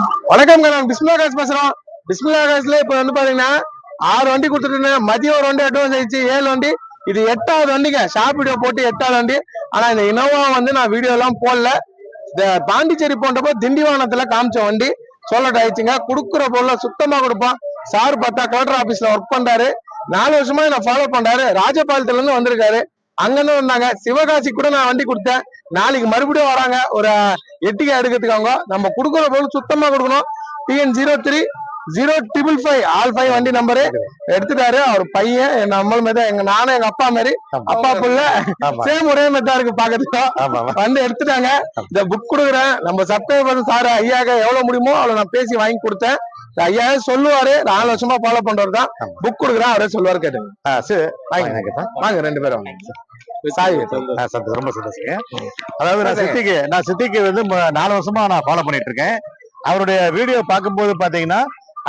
வணக்கம்ங்க நான் பிஸ்மிலா காசு பேசுறோம். பிஸ்மிலா காசுல இப்ப வந்து பாத்தீங்கன்னா ஆறு வண்டி கொடுத்துட்டு இருந்தேன். மதியம் ஒரு வண்டி அட்வான்ஸ் ஆயிடுச்சு. ஏழு வண்டி. இது எட்டாவது வண்டிங்க. ஷாப் வீடியோ போட்டு எட்டாவது வண்டி. ஆனா இந்த இனோவா வந்து நான் வீடியோ எல்லாம் போடல. இந்த பாண்டிச்சேரி போன்றப்போ திண்டிவனத்துல காமிச்ச வண்டி. சோலட் ஆயிடுச்சுங்க. குடுக்குற பொருளை சுத்தமா கொடுப்போம் சார் பார்த்தா கலெக்டர் ஆபீஸ்ல ஒர்க் பண்றாரு. நாலு வருஷமா என்ன ஃபாலோ பண்றாரு. ராஜபாளையத்துல இருந்து வந்திருக்காரு. அங்கிருந்து வந்தாங்க. சிவகாசி கூட நான் வண்டி கொடுத்தேன். நாளைக்கு மறுபடியும் வராங்க. ஒரு எட்டிகை எடுக்கிறதுக்கு அவங்க நம்ம கொடுக்குற பொருள் சுத்தமா கொடுக்கணும். TN zero three zero triple five all five வண்டி நம்பரு எடுத்துட்டாரு. அவர் பையன் நம்மளும் தான் எங்க நானும் எங்க அப்பா மாதிரி அப்பா புள்ள சேம் ஒரே மாதிரி இருக்கு பாக்கிறதுக்கு. வந்து எடுத்துட்டாங்க. இந்த புக் கொடுக்குறேன். நம்ம சப்ஸ்கிரைபர் சார் ஐயாக்க எவ்வளவு முடியுமோ அவ்வளவு நான் பேசி வாங்கி கொடுத்தேன். ஐயா சொல்லுவாரு நாலு வருஷமா ஃபாலோ பண்றவர் தான். புக் கொடுக்குறேன் அவரே சொல்லுவாரு கேட்டுங்க. சரி. வாங்க. வாங்க ரெண்டு பேரும் வாங்க. சாய் சந்தோஷம், ரொம்ப சந்தோஷங்க. அதாவது நான் சித்திக்கு நான் சித்திக்கு வந்து நாலு வருஷமா நான் ஃபாலோ பண்ணிட்டு இருக்கேன். அவருடைய வீடியோ பார்க்கும்போது பாத்தீங்கன்னா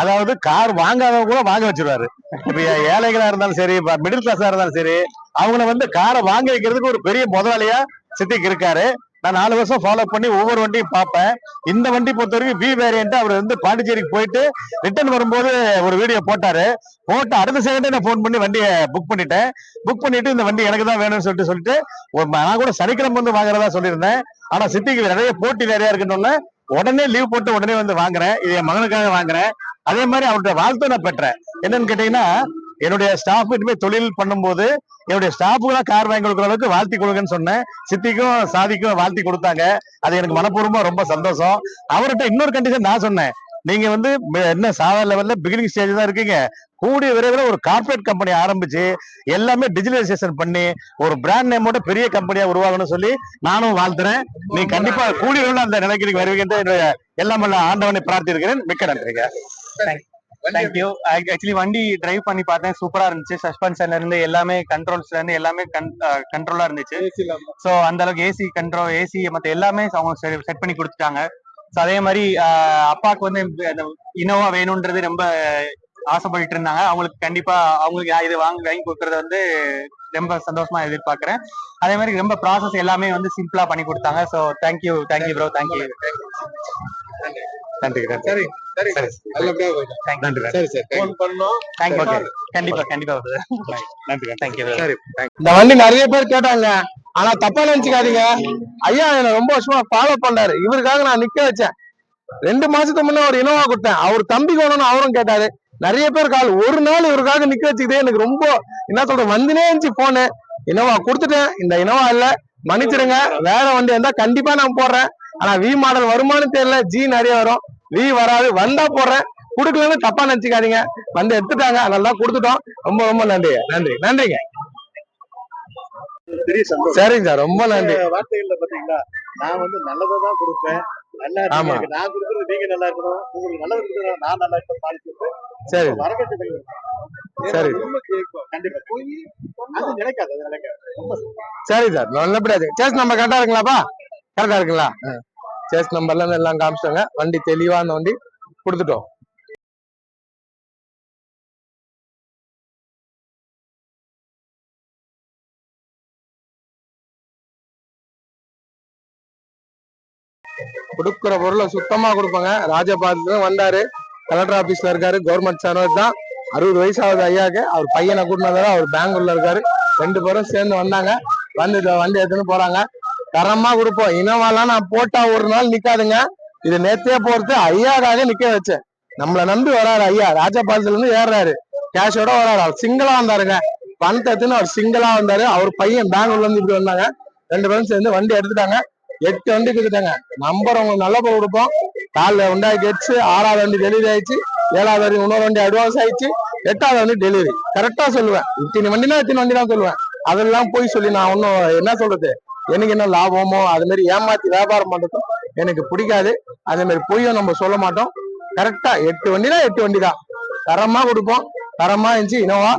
அதாவது கார் வாங்காதவங்க கூட வாங்க வச்சிருவாரு. இப்ப ஏழைகளா இருந்தாலும் சரி மிடில் கிளாஸா இருந்தாலும் சரி அவங்கள வந்து காரை வாங்க வைக்கிறதுக்கு ஒரு பெரிய முதலாளியா சித்திக்கு இருக்காரு. நான் நாலு வருஷம் ஃபாலோ பண்ணி ஒவ்வொரு வண்டியும் பார்ப்பேன். இந்த வண்டி பொறுத்த வரைக்கும் பி வேரியன்ட் அவர் வந்து பாண்டிச்சேரிக்கு போயிட்டு ரிட்டர்ன் வரும்போது ஒரு வீடியோ போட்டாரு. போட்டு அடுத்த செகண்டே நான் ஃபோன் பண்ணி வண்டியை புக் பண்ணிட்டேன். புக் பண்ணிட்டு இந்த வண்டி எனக்கு தான் வேணும்னு சொல்லிட்டு சொல்லிட்டு நான் கூட சனிக்கிழமை வந்து வாங்குறதா சொல்லியிருந்தேன். ஆனா சிட்டிக்கு நிறைய போட்டி நிறைய இருக்குன்னு உடனே லீவ் போட்டு உடனே வந்து வாங்குறேன். இது என் மகனுக்காக வாங்குறேன். அதே மாதிரி அவருடைய வாழ்த்து நான் பெற்றேன். என்னன்னு கேட்டீங்கன்னா என்னுடைய ஸ்டாஃப் இனிமேல் தொழில் பண்ணும்போது என்னுடைய ஸ்டாஃபுக்கெல்லாம் கார் வாங்கி கொடுக்குற அளவுக்கு வாழ்த்தி கொடுங்கன்னு சொன்னேன். சித்திக்கும் சாதிக்கும் வாழ்த்தி கொடுத்தாங்க. அது எனக்கு மனப்பூர்வமா ரொம்ப சந்தோஷம். அவர்கிட்ட இன்னொரு கண்டிஷன் நான் சொன்னேன். நீங்க வந்து என்ன சாதாரண லெவல்ல பிகினிங் ஸ்டேஜ் தான் இருக்கீங்க. கூடிய விரைவில் ஒரு கார்ப்பரேட் கம்பெனி ஆரம்பிச்சு எல்லாமே டிஜிட்டலைசேஷன் பண்ணி ஒரு பிராண்ட் நேமோட பெரிய கம்பெனியா உருவாகணும்னு சொல்லி நானும் வாழ்த்துறேன். நீ கண்டிப்பா கூடிய விரைவில் அந்த நிலைக்கு வருவீங்க என்று என்னுடைய எல்லாம் ஆண்டவனை பிரார்த்திருக்கிறேன் மிக்க நன்றிங்க. தேங்க்யூ ஆக்சுவலி வண்டி டிரைவ் பண்ணி பார்த்தேன். சூப்பரா இருந்துச்சு. சஸ்பென்ஷன்ல இருந்து எல்லாமே கண்ட்ரோல்ஸ்ல இருந்து எல்லாமே கண்ட்ரோலா இருந்துச்சு. சோ அந்த அளவுக்கு ஏசி கண்ட்ரோல் ஏசி மத்த எல்லாமே அவங்க செட் பண்ணி கொடுத்துட்டாங்க. ஸோ அதே மாதிரி அப்பாவுக்கு வந்து இனோவா வேணும்ன்றது ரொம்ப ஆசைப்பட்டு இருந்தாங்க. அவங்களுக்கு கண்டிப்பா அவங்களுக்கு இது வாங்கி வாங்கி கொடுக்கறது வந்து ரொம்ப சந்தோஷமா எதிர்பார்க்கறேன். அதே மாதிரி ரொம்ப ப்ராசஸ் எல்லாமே வந்து சிம்பிளா பண்ணி கொடுத்தாங்க. So thank you thank you bro thank you நன்றி நன்றி. சரி சரி. சரி நல்லபடியா போயிட்டு. நன்றி நன்றி. சரி சரி. ஃபோன் பண்ணோம். Thank you Okay. கண்டிப்பா கண்டிப்பா நன்றி தேங்க்யூ சரி இந்த வண்டி நிறைய பேர் கேட்டாங்க. ஆனா தப்பா நினைச்சுக்காதீங்க. ஐயா என்ன ரொம்ப வருஷமா ஃபாலோ பண்றாரு இவருக்காக நான் நிக்க வச்சேன். ரெண்டு மாசத்துக்கு முன்ன ஒரு இனோவா கொடுத்தேன். அவர் தம்பி வேணும்னு அவரும் கேட்டாரு. நிறைய பேர் கால் ஒரு நாள் இவருக்காக நிக்க வச்சுக்கிட்டே எனக்கு ரொம்ப என்ன சொல்ற வந்துனே இருந்துச்சு போனு இனோவா கொடுத்துட்டேன். இந்த இனோவா இல்ல. மன்னிச்சிடுங்க. வேற வண்டி இருந்தா கண்டிப்பா நான் போடுறேன். ஆனா வி மாடல் வருமானு தெரியல. ஜி நிறைய வரும். வி வராது வந்தா போடுறேன். குடுக்கலன்னு தப்பா நினைச்சுக்காதீங்க. வந்து எடுத்துட்டாங்க. தான் கொடுத்துட்டோம். ரொம்ப ரொம்ப நன்றி. நன்றி. நன்றிங்க. சரிங்க சார். ரொம்ப நன்றி. வார்த்தைகள்ல பாத்தீங்களா நான் வந்து நல்லதை தான் கொடுப்பேன். நல்லா ஆமா. நான் கொடுக்கறது நீங்க நல்லா இருக்கணும். உங்களுக்கு நல்லது கொடுக்கறது நான் நல்லா இருக்கணும். பாலிச்சு சரி. வரவேற்று சரி. கண்டிப்பா போய் அது நினைக்காது அது நினைக்காது. ரொம்ப சரி சார். நல்லபடியா சேஸ் நம்பர் கரெக்டா இருக்குங்களாப்பா? கரெக்டா இருக்குங்களா? சேஸ் நம்பர்லாம் எல்லாம் காமிச்சிட்டாங்க வண்டி தெளிவா அந்த வண்டி கொடுத்துட்டோம். கொடுக்குற பொருளை சுத்தமா கொடுப்பாங்க. ராஜபாதத்துல வந்தாரு. கலெக்டர் ஆபீஸ்ல இருக்காரு. கவர்மெண்ட் சர்வர் தான். அறுபது வயசு ஆகுது ஐயாக்கு அவர் பையனை கூட்டினதால அவர் பெங்களூர்ல இருக்காரு. ரெண்டு பேரும் சேர்ந்து வந்தாங்க. வந்து வண்டி எடுத்துன்னு போறாங்க. தரமா கொடுப்போம். இனோவாலாம் நான் போட்டா ஒரு நாள் நிக்காதுங்க. இது நேத்தே போறது ஐயாக்காக நிக்க வச்சேன். நம்மளை நம்பி வராரு ஐயா. ராஜபாலத்துல இருந்து ஏறாரு கேஷோட வராரு. அவர் சிங்கிளா வந்தாருங்க. பணத்தை எடுத்துன்னு அவர் சிங்கிளா வந்தாரு. அவர் பையன் பெங்களூர்ல இருந்து இப்படி வந்தாங்க. ரெண்டு பேரும் சேர்ந்து வண்டி எடுத்துட்டாங்க. எட்டு வண்டி கொடுத்துட்டாங்க நம்பர் உங்களுக்கு நல்ல பொருள் கொடுப்போம். காலில் உண்டாகி வச்சு ஆறாவது வண்டி டெலிவரி ஆயிடுச்சு. ஏழாவது வண்டி இன்னொரு வண்டி அட்வான்ஸ் ஆயிடுச்சு. எட்டாவது வண்டி டெலிவரி கரெக்டா சொல்லுவேன். இத்தனை வண்டினா இத்தனை வண்டி தான் சொல்லுவேன். அதெல்லாம் போய் சொல்லி நான் ஒன்னும் என்ன சொல்றது? எனக்கு என்ன லாபமோ அது மாதிரி ஏமாத்தி வியாபாரம் பண்றதும் எனக்கு பிடிக்காது. அதே மாதிரி பொய்யும் நம்ம சொல்ல மாட்டோம். கரெக்டா எட்டு வண்டினா எட்டு வண்டி தான் தரமா கொடுப்போம். தரமா இருந்துச்சு இனோவா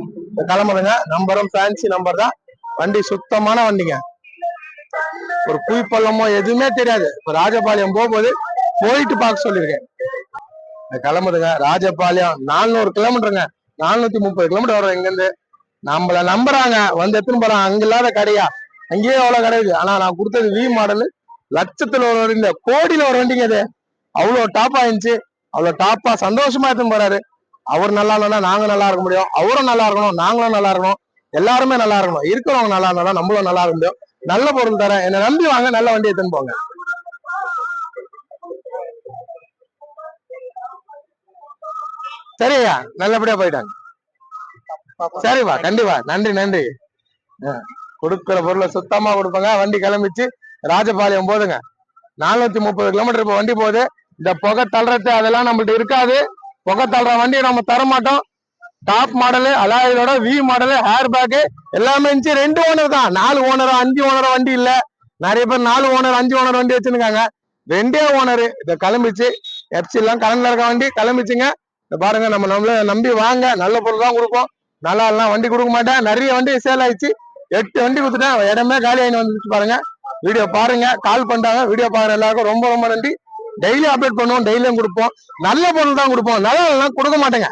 கிளம்புறங்க. நம்பரும் ஃபேன்சி நம்பர் தான். வண்டி சுத்தமான வண்டிங்க. ஒரு குய்பள்ளமோ எதுவுமே தெரியாது. இப்ப ராஜபாளையம் போகும்போது போயிட்டு பார்க்க சொல்லியிருக்கேன். கிளம்புதுங்க. ராஜபாளையம் நானூறு கிலோமீட்டருங்க. நானூத்தி முப்பது கிலோமீட்டர் வரும் இங்க இருந்து நம்மள நம்புறாங்க. வந்து எத்தனை போறாங்க? அங்க இல்லாத கடையா? அங்கேயே அவ்வளவு கிடையாது. ஆனா நான் கொடுத்தது வி மாடல் லட்சத்துல ஒரு வண்டி இல்ல கோடியில ஒரு வண்டிங்க அது. அவ்வளவு டாப் இருந்துச்சு. அவ்வளவு டாப்பா சந்தோஷமா எடுத்துன்னு போறாரு. அவர் நல்லா இருந்தா நாங்க நல்லா இருக்க முடியும். அவரும் நல்லா இருக்கணும் நாங்களும் நல்லா இருக்கணும். எல்லாருமே நல்லா இருக்கணும். இருக்கிறவங்க நல்லா இருந்தாலும் நம்மளும் நல்லா இருந்தோம் நல்ல பொருள் தரேன். என்னை நம்பி வாங்க நல்ல வண்டி எடுத்துன்னு போங்க. சரியா? நல்லபடியா போயிட்டாங்க. சரிப்பா கண்டிப்பா. நன்றி நன்றி. கொடுக்குற பொருளை சுத்தமா கொடுப்பாங்க. வண்டி கிளம்பிச்சு ராஜபாளையம் போதுங்க. நானூத்தி முப்பது கிலோமீட்டர் இப்ப வண்டி போகுது. இந்த புகை தள்ளுறது அதெல்லாம் நம்மள்ட்ட இருக்காது. புகை தள்ளுற வண்டியை நம்ம தர மாட்டோம் டாப் மாடலு அலாயோட வி மாடலு ஹேர் பேக்கு எல்லாமே இருந்துச்சு ரெண்டு ஓனர் தான். நாலு ஓனர் அஞ்சு ஓனர் வண்டி இல்ல. நிறைய பேர் நாலு ஓனர் அஞ்சு ஓனர் வண்டி வச்சிருக்காங்க. ரெண்டே ஓனர் இதை கிளம்பிச்சு எப்சி எல்லாம் கலந்துல இருக்க வண்டி கிளம்பிச்சுங்க. பாருங்க நம்ம நம்மள நம்பி வாங்க. நல்ல பொருள் தான் கொடுப்போம். நல்லா எல்லாம் வண்டி கொடுக்க மாட்டேன். நிறைய வண்டி சேல் ஆயிடுச்சு. எட்டு வண்டி கொடுத்துட்டேன். இடமே காலி ஆகி வந்துச்சு பாருங்க. வீடியோ பாருங்க. கால் பண்றாங்க. வீடியோ பாக்குற எல்லாருக்கும் ரொம்ப ரொம்ப நன்றி. டெய்லி அப்டேட் பண்ணுவோம். டெய்லியும் கொடுப்போம். நல்ல பொருள் தான் கொடுப்போம். நல்ல கொடுக்க மாட்டேங்க.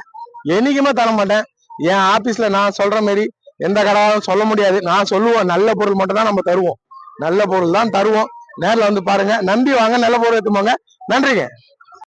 என்னைக்குமே தர மாட்டேன். என் ஆபீஸ்ல நான் சொல்ற மாதிரி எந்த கடாவும் சொல்ல முடியாது. நான் சொல்லுவோம். நல்ல பொருள் மட்டும் தான் நம்ம தருவோம். நல்ல பொருள் தான் தருவோம். நேரில் வந்து பாருங்க. நம்பி வாங்க. நல்ல பொருள் எடுத்துமாங்க நன்றிங்க.